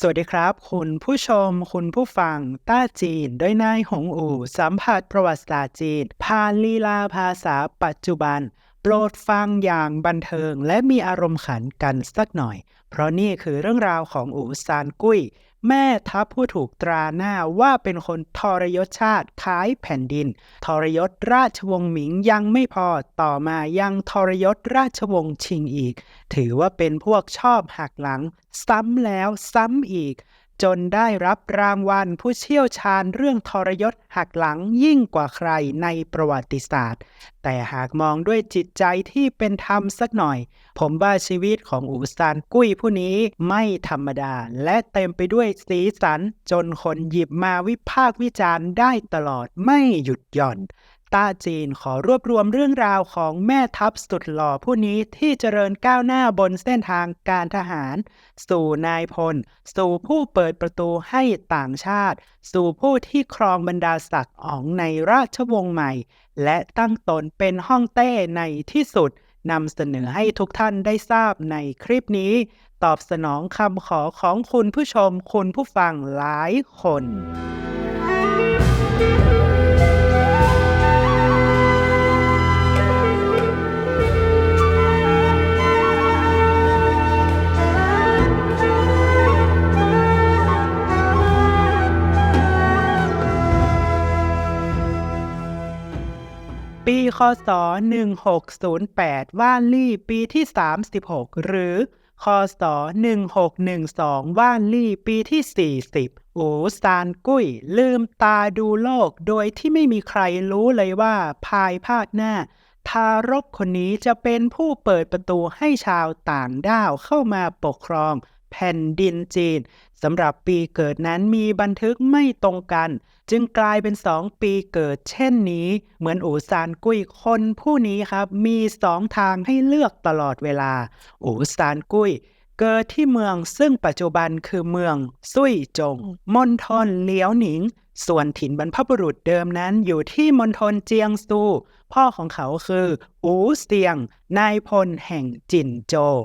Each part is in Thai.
สวัสดีครับ คุณผู้ชม คุณผู้ฟัง ต้าจีน ด้วยนายหงอู่ สัมผัสประวัติศาสตร์จีนผ่านลีลาภาษาปัจจุบัน โปรดฟังอย่างบันเทิงและมีอารมณ์ขันกันสักหน่อย เพราะนี่คือเรื่องราวของอู่ซานกุ้ย แม่ทัพผู้ถูกตราหน้าว่าเป็นคนทรยศชาติขายแผ่นดิน ทรยศราชวงศ์หมิงยังไม่พอต่อมายังทรยศราชวงศ์ชิงอีก ถือว่าเป็นพวกชอบหักหลัง ซ้ำแล้วซ้ำอีก จนได้รับรางวัลผู้เชี่ยวชาญเรื่องทรยศหักหลังยิ่งกว่าใครในประวัติศาสตร์ แต่หากมองด้วยจิตใจที่เป็นธรรมสักหน่อย ผมว่าชีวิตของอูซานกุ้ยผู้นี้ไม่ธรรมดา และเต็มไปด้วยสีสันจนคนหยิบมาวิพากษ์วิจารณ์ได้ตลอดไม่หยุดหย่อน ต้าจีนขอรวบรวมเรื่องราวของแม่ทัพสุดหล่อผู้นี้ที่เจริญก้าวหน้าบนเส้นทางการทหาร สู่นายพล สู่ผู้เปิดประตูให้ต่างชาติ สู่ผู้ที่ครองบรรดาศักดิ์ของในราชวงศ์ใหม่ และตั้งตนเป็นห้องเต้ในที่สุดนำเสนอให้ทุกท่านได้ทราบในคลิปนี้ ตอบสนองคำขอของคุณผู้ชมคุณผู้ฟังหลายคน ปีคศ 1608 ว่านลี่ปีที่ 36 หรือ คศ 1612 ว่านลี่ปีที่ 40 อูซานกุ้ย ลืมตาดูโลกโดยที่ไม่มีใครรู้เลยว่าภายภาคหน้า ทารกคนนี้จะเป็นผู้เปิดประตูให้ชาวต่างด้าวเข้ามาปกครอง แผ่นดินจีนสำหรับปีเกิดนั้นมีบันทึกไม่ตรงกัน จึงกลายเป็นสองปีเกิดเช่นนี้ เหมือนอูซานกุ้ยคนผู้นี้ครับ มีสองทางให้เลือกตลอดเวลา อูซานกุ้ยเกิดที่เมืองซึ่งปัจจุบันคือเมือง ซุยจงมณฑลเหลียวหนิง ส่วนถิ่นบรรพบุรุษเดิมนั้นอยู่ที่มณฑลเจียงซู พ่อของเขาคือ อูเซียง นายพลแห่งจินโจว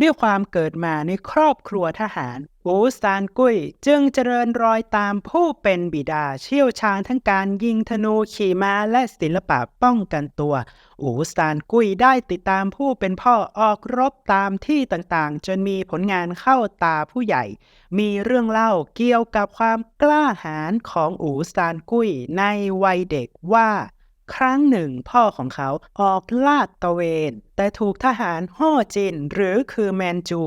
ด้วยความเกิดมาในครอบครัวทหารอูซานกุ้ย จึงเจริญรอยตามผู้เป็นบิดาเชี่ยวชาญทั้งการยิงธนูขี่ม้าและศิลปะป้องกันตัวอูซานกุ้ยได้ติดตามผู้เป็นพ่อออกรบตามที่ต่างๆ จนมีผลงานเข้าตาผู้ใหญ่ มีเรื่องเล่าเกี่ยวกับความกล้าหาญของอูซานกุ้ยในวัยเด็กว่า ครั้งหนึ่งพ่อของเขาออกลาดตระเวน แต่ถูกทหารฮ่อจินหรือคือแมนจู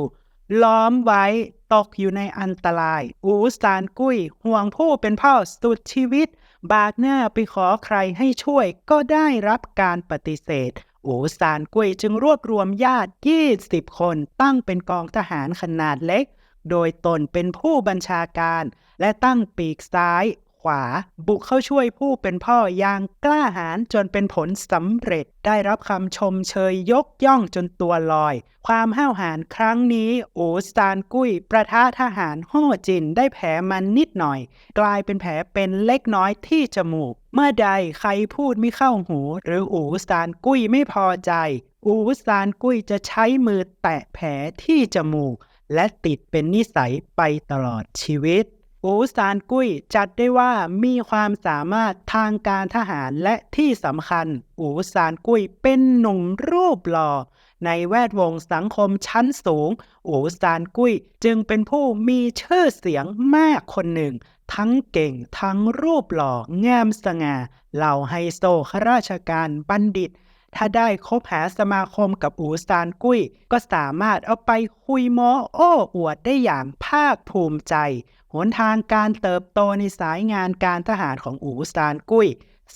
ล้อมไว้ตกอยู่ในอันตราย อูซานกุ้ยห่วงผู้เป็นพ่อสุดชีวิต บากหน้าไปขอใครให้ช่วยก็ได้รับการปฏิเสธ อูซานกุ้ยจึงรวบรวมญาติ 20 คนตั้งเป็นกองทหารขนาดเล็ก โดยตนเป็นผู้บัญชาการ และตั้งปีกซ้าย ขวา บุกเข้าช่วยผู้เป็นพ่ออย่างกล้าหาญจนเป็นผลสำเร็จ ได้รับคำชมเชยยกย่องจนตัวลอย ความห้าวหาญครั้งนี้อูซานกุ้ย ประทะทหารฮ่อจินได้แผลมันนิดหน่อย กลายเป็นแผลเป็นเล็กน้อยที่จมูก เมื่อใดใครพูดไม่เข้าหู หรืออูซานกุ้ยไม่พอใจ อูซานกุ้ยจะใช้มือแตะแผลที่จมูก และติดเป็นนิสัยไปตลอดชีวิต อูซานกุ้ยจัดได้ว่ามีความสามารถทางการทหารและที่สำคัญ อูซานกุ้ยเป็นหนุ่มรูปหล่อในแวดวงสังคมชั้นสูง อูซานกุ้ยจึงเป็นผู้มีชื่อเสียงมากคนหนึ่ง ทั้งเก่งทั้งรูปหล่องามสง่าเหล่าไฮโซข้าราชการบัณฑิต ถ้าได้คบหาสมาคมกับอูซานกุ้ย ก็สามารถเอาไปคุยโม้โอ้อวดได้อย่างภาคภูมิใจ หนทางการเติบโตในสายงานการทหารของอูซานกุ้ย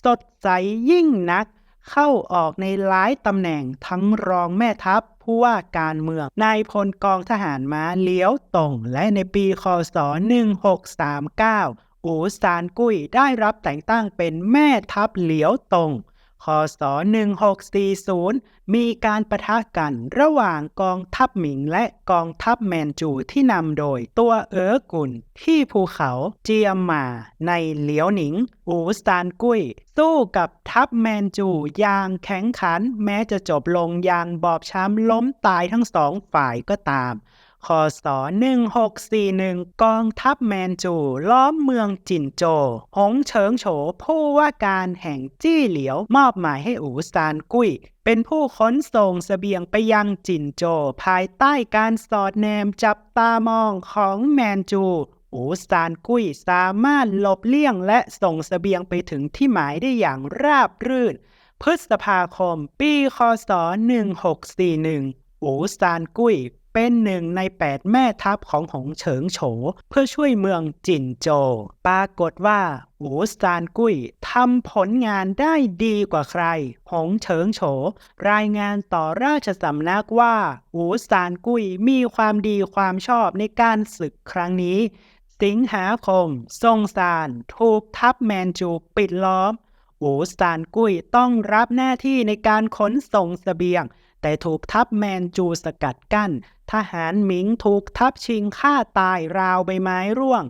สดใสยิ่งนัก เข้าออกในหลายตำแหน่งทั้งรองแม่ทัพผู้ว่าการเมืองนายพลกองทหารม้าเลี้ยวตรงและในปีคศ 1639 อูซานกุ้ยได้รับแต่งตั้งเป็นแม่ทัพเหลียวตรง คศ 1640 มีการประทะกันระหว่างกองทัพหมิงและกองทัพแมนจูที่นำโดยตัวเอ๋อกุนที่ภูเขาเจียมมาในเหลียวหนิง อูซานกุ้ย สู้กับทัพแมนจูอย่างแข็งขัน แม้จะจบลงอย่างบอบช้ำล้มตายทั้งสองฝ่ายก็ตาม คศ 1641 กองทัพแมนจู ล้อมเมืองจินโจ หงเฉิงโฉผู้ว่าการแห่งจี้เหลียวมอบหมายให้อูซานกุ้ย เป็นผู้ขนส่งเสบียงไปยังจินโจ ภายใต้การสอดแนมจับตามองของแมนจูอูซานกุ้ยสามารถหลบเลี่ยงและส่งเสบียงไปถึงที่หมายได้อย่างราบรื่น พฤษภาคม ปี คศ 1641 อูซานกุ้ย เป็นหนึ่งในแปดแม่ทัพของหงเฉิงโฉ เพื่อช่วยเมืองจินโจ ปรากฏว่าอูซานกุ้ยทำผลงานได้ดีกว่าใคร หงเฉิงโฉ รายงานต่อราชสำนักว่าอูซานกุ้ยมีความดีความชอบในการศึกครั้งนี้ สิงหาคมทรงซานถูกทัพแมนจูปิดล้อมอูซานกุ้ยต้องรับหน้าที่ในการขนส่งเสบียง แต่ถูกทัพแมนจูสกัดกั้น ทหารหมิงถูกทัพชิงฆ่าตายราวใบไม้ร่วง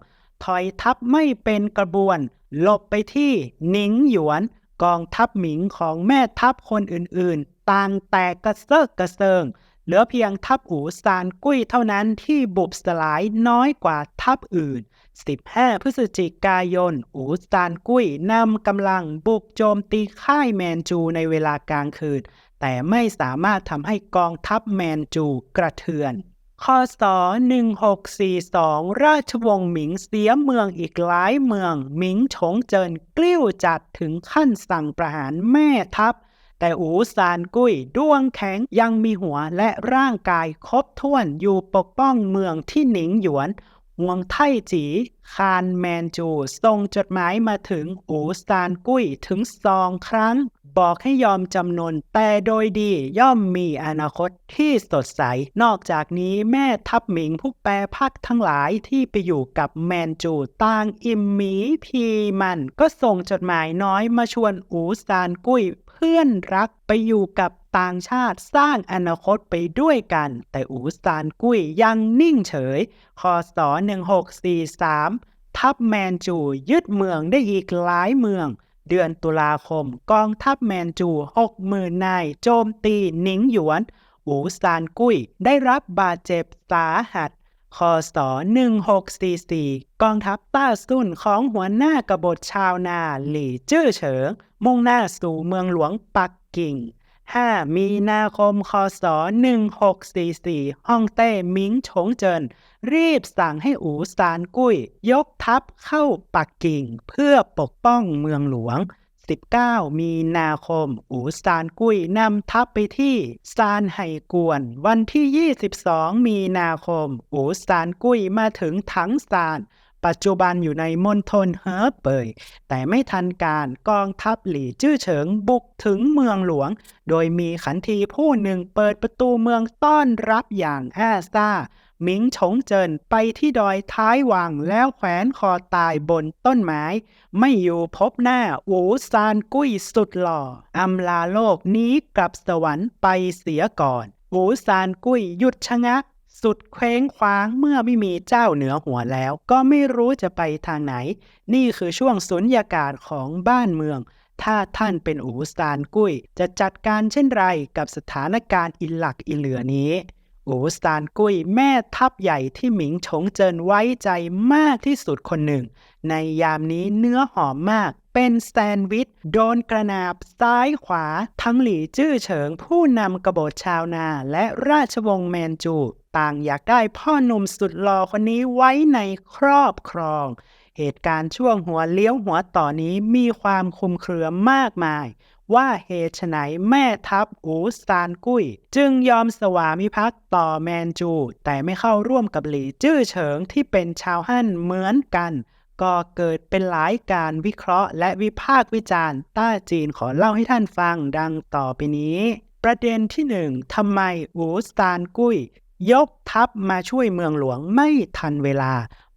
ถอยทัพไม่เป็นกระบวน หลบไปที่หนิงหยวน กองทัพหมิงของแม่ทัพคนอื่นๆ ต่างแตกกระเซิกกระเซิง เหลือเพียงทัพอูซานกุ้ยเท่านั้นที่บุบสลายน้อยกว่าทัพอื่น 15 พฤศจิกายน อูซานกุ้ยนำกำลังบุกโจมตีค่ายแมนจูในเวลากลางคืน แต่ไม่สามารถทำให้กองทัพแมนจูกระเทือนคศ1642 ราชวงศ์หมิงเสียเมืองอีกหลายเมือง หมิงฉงเจินกลิ้วจัดถึงขั้นสั่งประหารแม่ทัพ แต่อูซานกุ้ยด้วงแข็งยังมีหัวและร่างกายครบถ้วนอยู่ปกป้องเมืองที่หนิงหยวนห่วงไทจีคานแมนจูส่งจดหมายมาถึงอูซานกุ้ยถึงสองครั้ง บอกให้ยอมจำนน แต่โดยดีย่อมมีอนาคตที่สดใส นอกจากนี้แม่ทัพหมิงผู้แปรพักทั้งหลายที่ไปอยู่กับแมนจูต่างอิมหมีพีมันก็ส่งจดหมายน้อยมาชวนอูซานกุ้ยเพื่อนรักไปอยู่กับต่างชาติสร้างอนาคตไปด้วยกัน แต่อูซานกุ้ยยังนิ่งเฉยคศ1643 ทัพแมนจูยึดเมืองได้อีกหลายเมือง เดือนตุลาคม กองทัพแมนจูหกมื่นนายโจมตีหนิงหยวน อูซานกุ้ย ได้รับบาดเจ็บสาหัสคศ1644 กองทัพต้าซุ่นของหัวหน้ากบฏชาวนาหลี่จื้อเฉิง มุ่งหน้าสู่เมืองหลวงปักกิ่ง 5 มีนาคมคศ 1644ฮ่องเต้มิงฉงเจิน รีบสั่งให้อูซานกุ้ย ยกทัพเข้าปักกิ่ง เพื่อปกป้องเมืองหลวง 19 มีนาคม อูซานกุ้ยนำทัพไปที่ซานไห่กวน วันที่ 22 มีนาคม อูซานกุ้ยมาถึงถังซาน ปัจจุบันอยู่ในมณฑลเฮอเปย แต่ไม่ทันการกองทัพหลี่จื้อเฉิงบุกถึงเมืองหลวง โดยมีขันทีผู้หนึ่งเปิดประตูเมืองต้อนรับอย่างแอซ่าหมิงฉงเจินไปที่ดอยท้ายวังแล้วแขวนคอตายบนต้นไม้ ไม่อยู่พบหน้าอูซานกุ้ยสุดหล่ออำลาโลกนี้กลับสวรรค์ไปเสียก่อนอูซานกุ้ยหยุดชะงัก สุดเคว้งคว้างเมื่อไม่มีเจ้าเหนือหัวแล้ว ก็ไม่รู้จะไปทางไหน นี่คือช่วงสุญญากาศของบ้านเมือง ถ้าท่านเป็นอูซานกุ้ย จะจัดการเช่นไรกับสถานการณ์อิหลักอิเหลือนี้อูซานกุ้ยแม่ทัพใหญ่ที่หมิงฉงเจินไว้ใจมากที่สุดคนหนึ่ง ในยามนี้เนื้อหอมมากเป็นแซนด์วิชโดนกระนาบซ้ายขวา ทั้งหลี่จื้อเฉิงผู้นำกบฏชาวนาและราชวงศ์แมนจู ต่างอยากได้พ่อหนุ่มสุดหล่อคนนี้ไว้ในครอบครอง เหตุการณ์ช่วงหัวเลี้ยวหัวต่อนี้มีความคุมเครือมากมาย ว่าเหตุไฉนแม่ทัพอูซานกุ้ย จึงยอมสวามิภักดิ์ต่อแมนจู แต่ไม่เข้าร่วมกับหลี่จื้อเฉิงที่เป็นชาวฮั่นเหมือนกันก็เกิดเป็นหลายการวิเคราะห์และวิพากษ์วิจารณ์ต้าจีนขอเล่าให้ท่านฟังดังต่อไปนี้ ประเด็นที่หนึ่งทำไมอูซานกุ้ย ยกทัพมาช่วยเมืองหลวงไม่ทันเวลา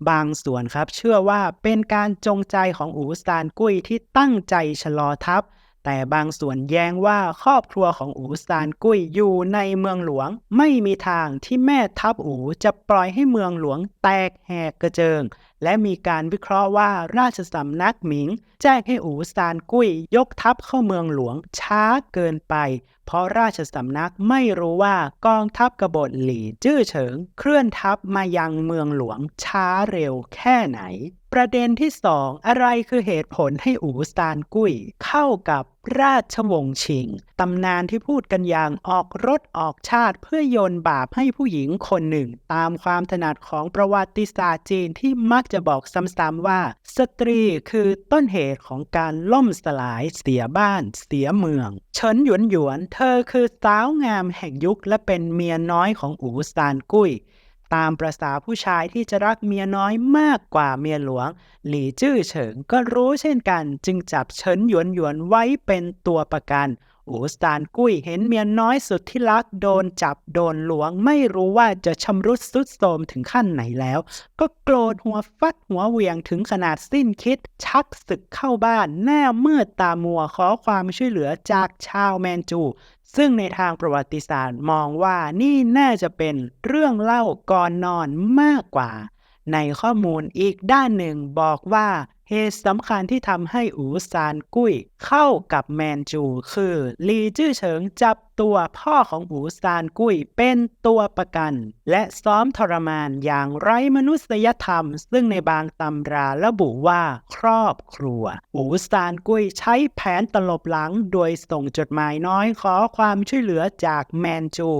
บางส่วนครับ เชื่อว่าเป็นการจงใจของอูซานกุ้ยที่ตั้งใจชะลอทัพ แต่บางส่วนแย้งว่าครอบครัวของอูซานกุ้ยอยู่ในเมืองหลวง ไม่มีทางที่แม่ทัพอูจะปล่อยให้เมืองหลวงแตกแหกกระเจิง และมีการวิเคราะห์ว่าราชสำนักหมิง แจ้งให้อูซานกุ้ยยกทัพเข้าเมืองหลวงช้าเกินไป เพราะราชสำนักไม่รู้ว่ากองทัพกบฏหลี่จื้อเฉิง เคลื่อนทัพมายังเมืองหลวงช้าเร็วแค่ไหน ประเด็นที่สองอะไรคือเหตุผลให้อูซานกุ้ยเข้ากับ ราชวงศ์ชิง ตำนานที่พูดกันอย่างออกรถออกชาติเพื่อโยนบาปให้ผู้หญิงคนหนึ่ง ตามความถนัดของประวัติศาสตร์จีนที่มักจะบอกซ้ำๆว่า สตรีคือต้นเหตุของการล่มสลายเสียบ้าน เสียเมือง เฉินหยวนหยวน เธอคือสาวงามแห่งยุคและเป็นเมียน้อยของอูซานกุ้ย ตามประษาผู้ชายที่จะรักเมียน้อยมากกว่าเมียหลวง หลี่จื้อเฉิงก็รู้เช่นกัน จึงจับเฉินหยวนหยวนไว้เป็นตัวประกัน อูซานกุ้ยเห็นเมียน้อยสุดที่รักโดนจับโดนหลวง ไม่รู้ว่าจะชำรุดสุดโทรมถึงขั้นไหนแล้ว ก็โกรธหัวฟัดหัวเวียงถึงขนาดสิ้นคิด ชักศึกเข้าบ้านหน้ามืดตามัวขอความช่วยเหลือจากชาวแมนจู ซึ่งในทางประวัติศาสตร์มองว่านี่น่าจะเป็นเรื่องเล่าก่อนนอนมากกว่า ในข้อมูลอีกด้านหนึ่งบอกว่าเหตุสำคัญที่ทำให้อูซานกุ้ยเข้ากับแมนจู คือลีจื้อเฉิงจับตัวพ่อของอูซานกุ้ยเป็นตัวประกัน และซ้อมทรมานอย่างไร้มนุษยธรรม ซึ่งในบางตำราระบุว่าครอบครัว อูซานกุ้ยใช้แผนตลบหลัง โดยส่งจดหมายน้อยขอความช่วยเหลือจากแมนจู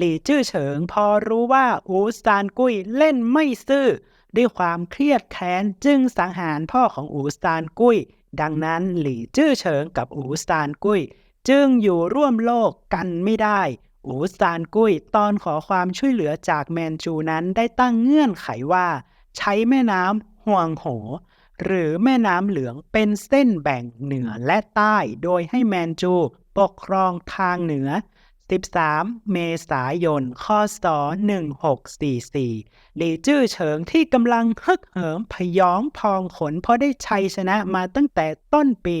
ลีจื้อเฉิงพอรู้ว่าอูซานกุ้ยเล่นไม่ซื่อ ด้วยความเครียดแค้นจึงสังหารพ่อของอูซานกุ้ย ดังนั้นหลี่จื้อเฉิงกับอูซานกุ้ย จึงอยู่ร่วมโลกกันไม่ได้ อูซานกุ้ยตอนขอความช่วยเหลือจากแมนจูนั้นได้ตั้งเงื่อนไขว่า ใช้แม่น้ำห่วงโห หรือแม่น้ำเหลืองเป็นเส้นแบ่งเหนือและใต้ โดยให้แมนจูปกครองทางเหนือ 13 เมษายนคศ1644หลีจื้อเฉิงที่กำลังฮึกเหิมพยองพองขนเพราะได้ชัยชนะมาตั้งแต่ต้นปี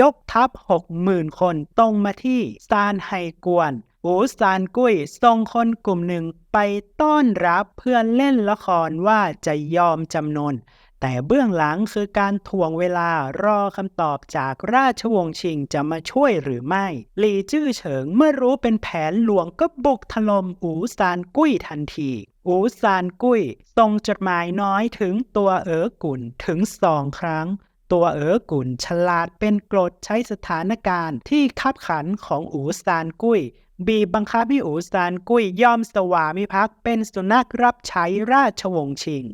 ยกทัพ 60,000 คนตรงมาที่ซานไฮกวนอูซานกุ้ยส่งคนกลุ่มหนึ่งไปต้อนรับเพื่อเล่นละครว่าจะยอมจำนน แต่เบื้องหลังคือการถ่วงเวลารอคำตอบจากราชวงศ์ชิงจะมาช่วยหรือไม่ หลี่จื้อเฉิงเมื่อรู้เป็นแผนหลวงก็บุกถล่มอูซานกุ้ยทันทีอูซานกุ้ยส่งจดหมายน้อยถึงตัวเอ๋อกุนถึงสองครั้ง ตัวเอ๋อกุนฉลาดเป็นกรดใช้สถานการณ์ที่คับขันของอูซานกุ้ยบีบบังคับให้อูซานกุ้ยยอมสวามิภักดิ์เป็นสุนัขรับใช้ราชวงศ์ชิง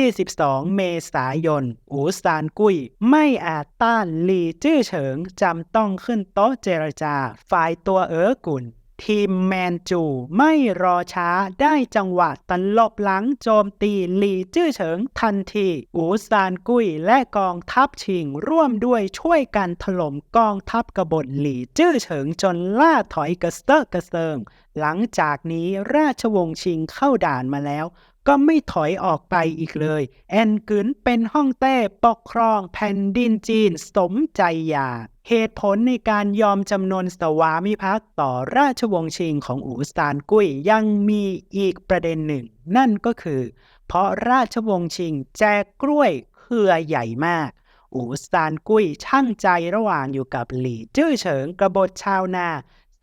22 เมษายน อูซานกุ้ย ไม่อาจต้านหลีจื้อเฉิงจำต้องขึ้นโต๊ะเจรจา ฝ่ายตัวเอ๋อกุนทีมแมนจูไม่รอช้าได้จังหวะตลบหลังโจมตีหลีจื้อเฉิงทันที อูซานกุ้ยและกองทัพชิงร่วมด้วยช่วยกันถล่มกองทัพกบฏหลีจื้อเฉิงจนล่าถอยกระเซาะกระเซิง หลังจากนี้ราชวงศ์ชิงเข้าด่านมาแล้ว ก็ไม่ถอยออกไปอีกเลย แอนกึนเป็นฮ่องเต้ปกครองแผ่นดินจีนสมใจอยาก เหตุผลในการยอมจำนนสวามิภักดิ์ต่อราชวงศ์ชิงของอูซานกุ้ยยังมีอีกประเด็นหนึ่ง นั่นก็คือ เพราะราชวงศ์ชิงแจกกล้วยเครือใหญ่มากอูซานกุ้ยช่างใจระหว่างอยู่กับหลี่จื้อเฉิงกบฏชาวนา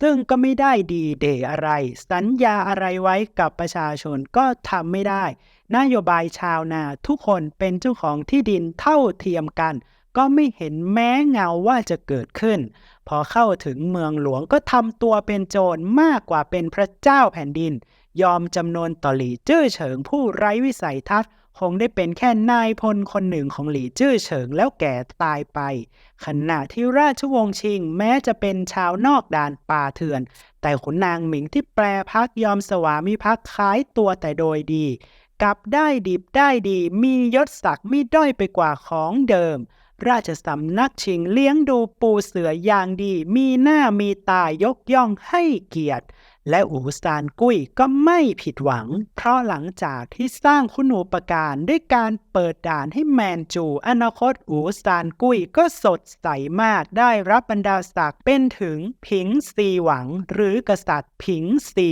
ซึ่งก็ไม่ได้ดีเดอะไร สัญญาอะไรไว้กับประชาชนก็ทำไม่ได้ นโยบายชาวนาทุกคนเป็นเจ้าของที่ดินเท่าเทียมกัน ก็ไม่เห็นแม้เงาว่าจะเกิดขึ้น พอเข้าถึงเมืองหลวงก็ทำตัวเป็นโจรมากกว่าเป็นพระเจ้าแผ่นดิน ยอมจำนวนต่อหลี่จื้อเฉิงผู้ไร้วิสัยทัศน์ คงได้เป็นแค่นายพลคนหนึ่งของหลี่จื้อเฉิงแล้วแก่ตายไป ขณะที่ราชวงศ์ชิงแม้จะเป็นชาวนอกด่านป่าเถื่อน แต่ขุนนางหมิงที่แปรพักยอมสวามิภักดิ์ขายตัวแต่โดยดีกลับได้ดิบได้ดี มียศศักดิ์ไม่ด้อยไปกว่าของเดิม ราชสำนักชิงเลี้ยงดูปูเสืออย่างดี มีหน้ามีตายกย่องให้เกียรติ และอูซานกุ้ยก็ไม่ผิดหวัง เพราะหลังจากที่สร้างคุณูปการด้วยการเปิดด่านให้แมนจู อนาคตอูซานกุ้ยก็สดใสมากได้รับบรรดาศักดิ์เป็นถึงผิงซีหวัง หรือกษัตริย์ผิงซี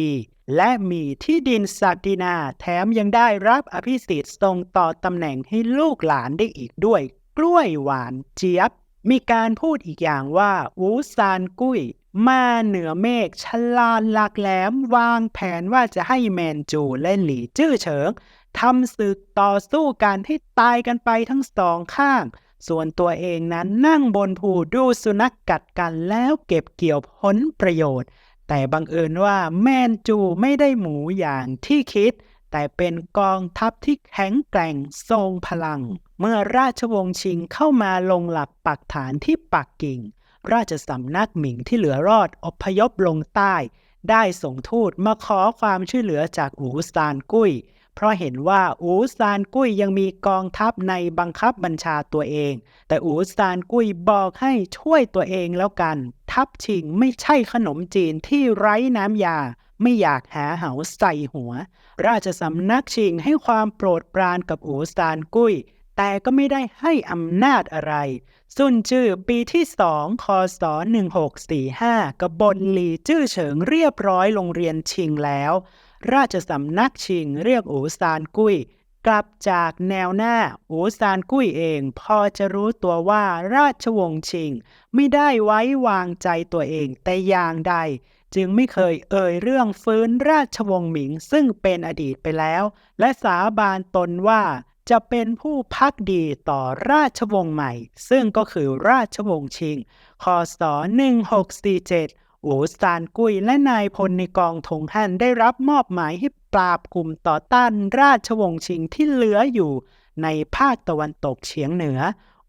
และมีที่ดินศักดินา แถมยังได้รับอภิสิทธิ์ทรงต่อตำแหน่งให้ลูกหลานได้อีกด้วย กล้วยหวานเจี๊ยบ มีการพูดอีกอย่างว่าอูซานกุ้ย มาเหนือเมฆฉลาดหลักแหลม วางแผนว่าจะให้แมนจูและหลีจื้อเฉิงทำศึกต่อสู้กันให้ตายกันไปทั้งสองข้าง ส่วนตัวเองนั้นนั่งบนภูดูสุนัขกกัดกันแล้วเก็บเกี่ยวผลประโยชน์ แต่บังเอิญว่าแมนจูไม่ได้หมูอย่างที่คิด แต่เป็นกองทัพที่แข็งแกร่งทรงพลัง เมื่อราชวงศ์ชิงเข้ามาลงหลักปักฐานที่ปักกิ่ง ราชสำนักหมิงที่เหลือรอดอพยพลงใต้ ได้ส่งทูตมาขอความช่วยเหลือจากอูซานกุ้ย เพราะเห็นว่าอูซานกุ้ยยังมีกองทัพในบังคับบัญชาตัวเอง แต่อูซานกุ้ยบอกให้ช่วยตัวเองแล้วกัน ทัพชิงไม่ใช่ขนมจีนที่ไร้น้ำยาไม่อยากหาเหาใส่หัว ราชสำนักชิงให้ความโปรดปรานกับอูซานกุ้ย แต่ก็ไม่ได้ให้อำนาจอะไร ซุนจื้อปีที่สองคศ1645กบบนหลีจื้อเฉิงเรียบร้อยโรงเรียนชิงแล้ว ราชสำนักชิงเรียกอูซานกุ้ยกลับจากแนวหน้า อูซานกุ้ยเอง พอจะรู้ตัวว่าราชวงศ์ชิง ไม่ได้ไว้วางใจตัวเองแต่อย่างใด จึงไม่เคยเอ่ยเรื่องฟื้นราชวงศ์หมิงซึ่งเป็นอดีตไปแล้ว และสาบานตนว่า จะเป็นผู้พักดีต่อราชวงศ์ใหม่ ซึ่งก็คือราชวงศ์ชิง คศ 1647อูซานกุยและนายพลในกองทงฮั่นได้รับมอบหมายให้ปราบกลุ่มต่อต้านราชวงศ์ชิงที่เหลืออยู่ในภาคตะวันตกเฉียงเหนือ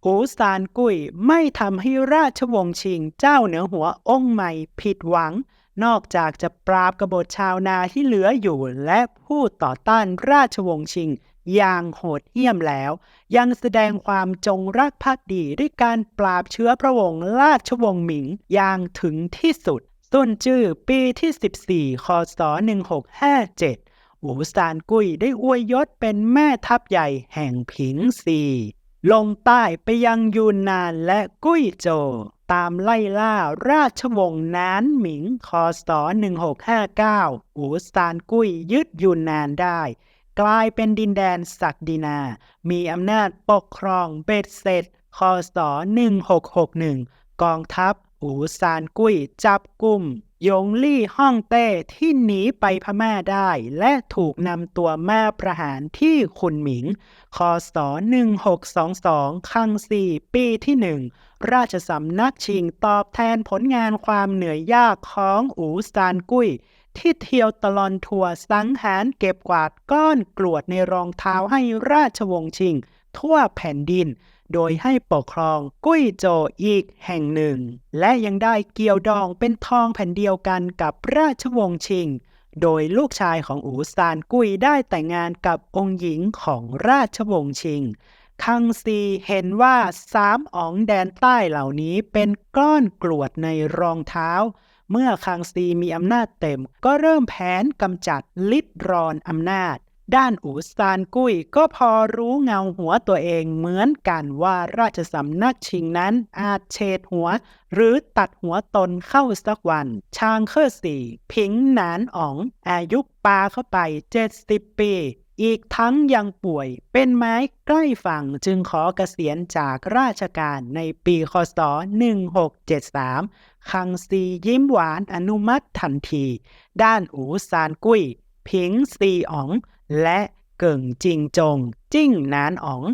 อูซานกุยไม่ทำให้ราชวงศ์ชิงเจ้าเหนือหัวองค์ใหม่ผิดหวัง นอกจากจะปราบกบฏชาวนาที่เหลืออยู่และผู้ต่อต้านราชวงศ์ชิง อย่างโหดเหี้ยมแล้ว ยังแสดงความจงรักภักดีด้วยการปราบเชื้อพระวงศ์ราชวงศ์หมิงอย่างถึงที่สุดต้นจื้อปีที่ 14 คศ 1657อูซานกุยได้อวยยศเป็นแม่ทัพใหญ่แห่งผิงซีลงใต้ไปยังยูนนานและกุ้ยโจ ตามไล่ล่าราชวงศ์นานหมิง คศ 1659อูซานกุยยึดยูนนานได้ กลายเป็นดินแดนศักดินา มีอำนาจปกครองเบ็ดเสร็จคศ1661 กองทัพอูซานกุ้ยจับกลุ่มยงลี่ฮ่องเต้ที่หนีไปพม่าได้ และถูกนำตัวมาประหารที่คุนหมิง คศ 1622 คังซีปีที่หนึ่ง ราชสำนักชิงตอบแทนผลงานความเหนื่อยยากของอูซานกุ้ย ที่เที่ยวตลอนทัวร์สังหารเก็บกวาดก้อนกรวดในรองเท้าให้ราชวงศ์ชิง ทั่วแผ่นดิน โดยให้ปกครองกุ้ยโจอีกแห่งหนึ่ง และยังได้เกี่ยวดองเป็นทองแผ่นเดียวกันกับราชวงศ์ชิง โดยลูกชายของอูซานกุ้ยได้แต่งงานกับองค์หญิงของราชวงศ์ชิงคังซีเห็นว่าสามอ๋องแดนใต้เหล่านี้เป็นก้อนกรวดในรองเท้า เมื่อคังซีมีอำนาจเต็ม ก็เริ่มแผนกำจัดลิดรอนอำนาจ ด้านอูซานกุ้ยก็พอรู้เงาหัวตัวเองเหมือนกันว่าราชสำนักชิงนั้นอาจเฉดหัว หรือตัดหัวตนเข้าสักวัน ชางเคอร์สี่ผิงหนานอ๋อง อายุปาเข้าไป70ปีอีกทั้งยังป่วยเป็นไม้ใกล้ฝั่งจึงขอเกษียณจากราชการในปีคศ 1673 คังซียิ้มหวานอนุมัติทันที ด้านอูซานกุ้ย ผิงซีอ๋อง และเกิ่งจิงจง จิ้งนานอ๋อง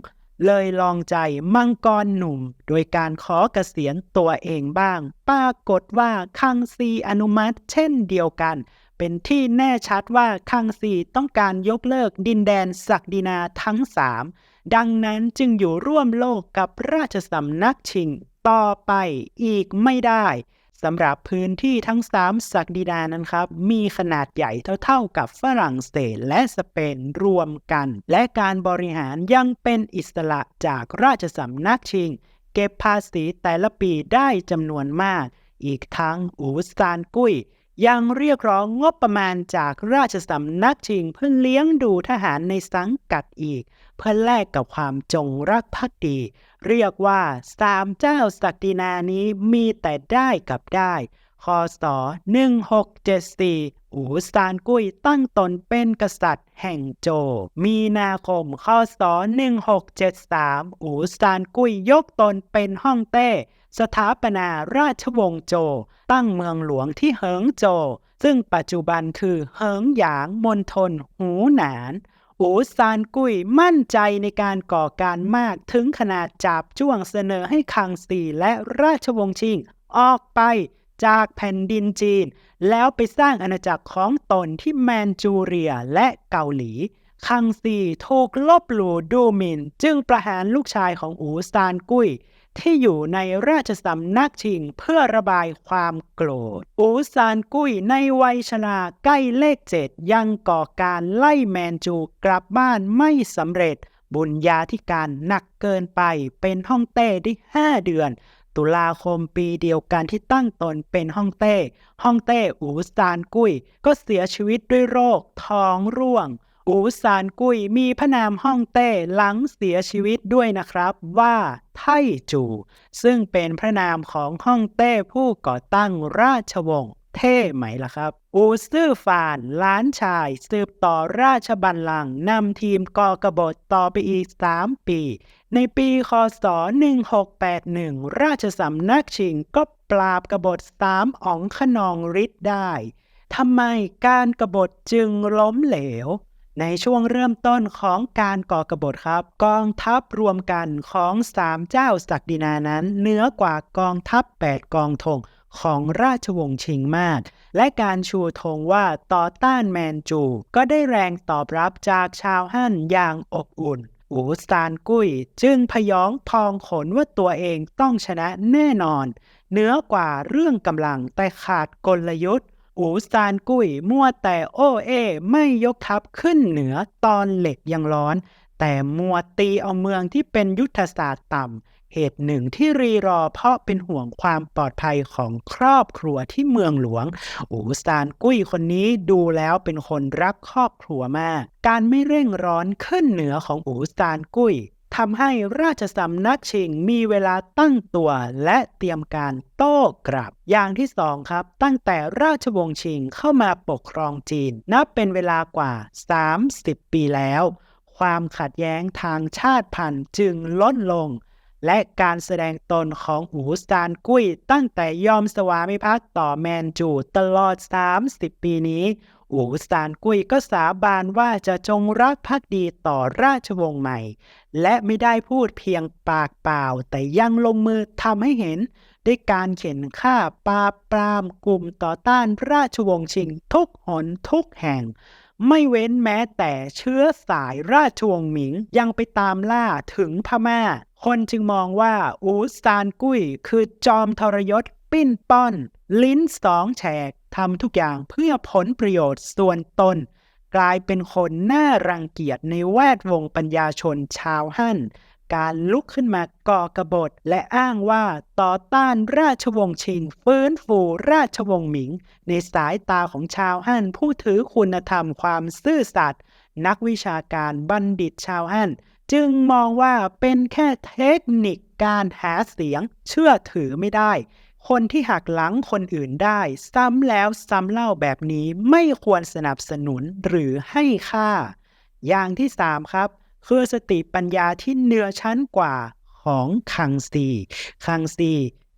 เลยลองใจมังกรหนุ่ม โดยการขอเกษียณตัวเองบ้าง ปรากฏว่าคังซีอนุมัติเช่นเดียวกัน เป็นที่แน่ชัดว่าคังซีต้องการยกเลิกดินแดนศักดินาทั้งสามดังนั้นจึงอยู่ร่วมโลกกับราชสำนักชิงต่อไปอีกไม่ได้ สำหรับพื้นที่ทั้งสามศักดินานั้นครับ มีขนาดใหญ่เท่าๆกับฝรั่งเศสและสเปนรวมกัน และการบริหารยังเป็นอิสระจากราชสำนักชิง เก็บภาษีแต่ละปีได้จำนวนมาก อีกทั้งอูซานกุ้ย ยังเรียกร้องงบประมาณจากราชสำนักชิงเพื่อเลี้ยงดูทหารในสังกัดอีก เพื่อแลกกับความจงรักภักดี เรียกว่าสามเจ้าศักดินานี้มีแต่ได้กับได้คศ1674 อูซานกุ้ยตั้งตนเป็นกษัตริย์แห่งโจ มีนาคมคศ1673 อูซานกุ้ยยกตนเป็นฮ่องเต้ สถาปนาราชวงศ์โจ ตั้งเมืองหลวงที่เหิงโจ ซึ่งปัจจุบันคือเหิงหยางมณฑลหูหนาน อูซานกุยมั่นใจในการก่อการมากถึงขนาดจับจ้วงเสนอให้คังซีและราชวงศ์ชิง ออกไปจากแผ่นดินจีน แล้วไปสร้างอาณาจักรของตนที่แมนจูเรียและเกาหลี คังซีถูกลบหลู่ดูหมิ่นจึงประหารลูกชายของอูซานกุ้ย ที่อยู่ในราชสำนักชิงเพื่อระบายความโกรธ อูซานกุ้ยในวัยชราใกล้เลขเจ็ดยังก่อการไล่แมนจูกลับบ้านไม่สำเร็จ บุญญาธิการหนักเกินไปเป็นฮ่องเต้ได้ห้าเดือน ตุลาคมปีเดียวกันที่ตั้งตนเป็นฮ่องเต้ฮ่องเต้อูซานกุ้ย ก็เสียชีวิตด้วยโรคท้องร่วง อูซานกุยมีพระนามฮ่องเต้หลังเสียชีวิตด้วยนะครับว่าไทจู ซึ่งเป็นพระนามของฮ่องเต้ผู้ก่อตั้งราชวงศ์เท่ไหมล่ะครับ อูซื่อฟานล้านชายสืบต่อราชบัลลังก์นำทีมกอกบฏต่อไปอีก 3 ปี ในปีคศ 1681 ราชสำนักชิงก็ปราบกบฏสามอ๋องขนองฤทธิ์ได้ทำไมการกรบฏจึงล้มเหลว ในช่วงเริ่มต้นของการก่อกบฏครับ กองทัพรวมกันของสามเจ้าศักดินานั้นเหนือกว่ากองทัพ 8 กองธงของราชวงศ์ชิงมาก และการชูธงว่าต่อต้านแมนจู ก็ได้แรงตอบรับจากชาวฮั่นอย่างอบอุ่น อูซานกุ้ย จึงพยองพองขนว่าตัวเองต้องชนะแน่นอนเหนือกว่าเรื่องกำลังแต่ขาดกลยุทธ์ อูซานกุ้ยมั่วแต่โอเอ ไม่ยกทัพขึ้นเหนือตอนเหล็กยังร้อน แต่มัวตีเอาเมืองที่เป็นยุทธศาสตร์ต่ำเหตุหนึ่งที่รีรอเพราะเป็นห่วงความปลอดภัยของครอบครัวที่เมืองหลวง อูซานกุ้ยคนนี้ดูแล้วเป็นคนรักครอบครัวมาก การไม่เร่งร้อนขึ้นเหนือของอูซานกุ้ย ทำให้ราชสำนักชิงมีเวลาตั้งตัวและเตรียมการโต้กลับ อย่างที่สองครับ ตั้งแต่ราชวงศ์ชิงเข้ามาปกครองจีน นับเป็นเวลากว่า 30 ปีแล้ว ความขัดแย้งทางชาติพันธุ์จึงลดลง และการแสดงตนของอูซานกุ้ย ตั้งแต่ยอมสวามิภักดิ์ต่อแมนจูตลอด 30 ปีนี้ อูซานกุ้ยก็สาบานว่าจะจงรักภักดีต่อราชวงศ์ใหม่ และไม่ได้พูดเพียงปากเปล่า แต่ยังลงมือทำให้เห็น ด้วยการเข็นฆ่าปราบปรามกลุ่มต่อต้านราชวงศ์ชิงทุกหนทุกแห่ง ไม่เว้นแม้แต่เชื้อสายราชวงศ์หมิงยังไปตามล่าถึงพม่า คนจึงมองว่าอูซานกุ้ยคือจอมทรยศปิ้นป้อน ลิ้นสองแฉก ทำทุกอย่างเพื่อผลประโยชน์ส่วนตน กลายเป็นคนน่ารังเกียจในแวดวงปัญญาชนชาวฮั่น การลุกขึ้นมาก่อกบฏและอ้างว่าต่อต้านราชวงศ์ชิงฟื้นฟูราชวงศ์หมิง ในสายตาของชาวฮั่นผู้ถือคุณธรรมความซื่อสัตย์นักวิชาการบัณฑิตชาวฮั่นจึงมองว่าเป็นแค่เทคนิคการหาเสียงเชื่อถือไม่ได้ คนที่หักหลังคนอื่นได้ ซ้ำแล้วซ้ำเล่าแบบนี้ไม่ควรสนับสนุนหรือให้ค่า อย่างที่สามครับ คือสติปัญญาที่เหนือชั้นกว่าของคังซีคังซี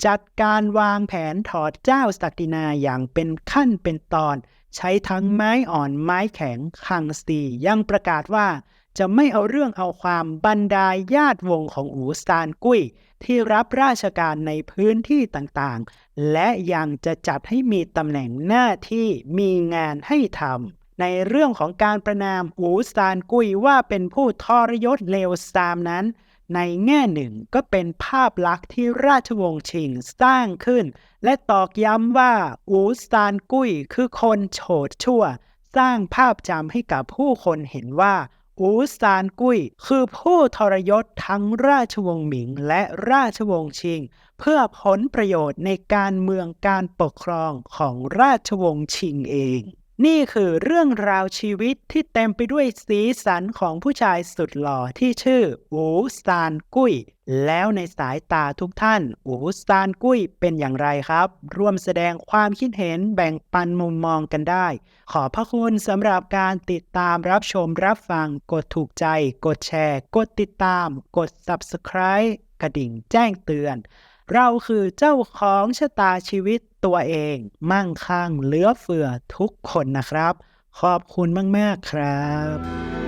จัดการวางแผนถอดเจ้าศักดินาอย่างเป็นขั้นเป็นตอน ใช้ทั้งไม้อ่อนไม้แข็งคังซียังประกาศว่า จะไม่เอาเรื่องเอาความบรรดาญาติวงของอูซานกุ้ยที่รับราชการในพื้นที่ต่างๆ และยังจะจัดให้มีตำแหน่งหน้าที่มีงานให้ทำในเรื่องของการประนามอูซานกุ้ยว่าเป็นผู้ทรยศเลวทรามนั้น ในแง่หนึ่งก็เป็นภาพลักษณ์ที่ราชวงศ์ชิงสร้างขึ้น และตอกย้ำว่าอูซานกุ้ยคือคนโฉดชั่ว สร้างภาพจำให้กับผู้คนเห็นว่า อูซานกุ้ย คือผู้ทรยศทั้งราชวงศ์หมิงและราชวงศ์ชิง เพื่อผลประโยชน์ในการเมืองการปกครองของราชวงศ์ชิงเอง นี่คือเรื่องราวชีวิตที่เต็มไปด้วยสีสันของผู้ชายสุดหล่อที่ชื่ออูซานกุ้ย แล้วในสายตาทุกท่าน อูซานกุ้ยเป็นอย่างไรครับ ร่วมแสดงความคิดเห็นแบ่งปันมุมมองกันได้ ขอพระคุณสำหรับการติดตามรับชมรับฟัง กดถูกใจ กดแชร์ กดติดตาม กด Subscribe กระดิ่งแจ้งเตือน เราคือเจ้าของชะตาชีวิตตัวเอง มั่งคั่งเหลือเฟือทุกคนนะครับ ขอบคุณมาก ๆ ครับ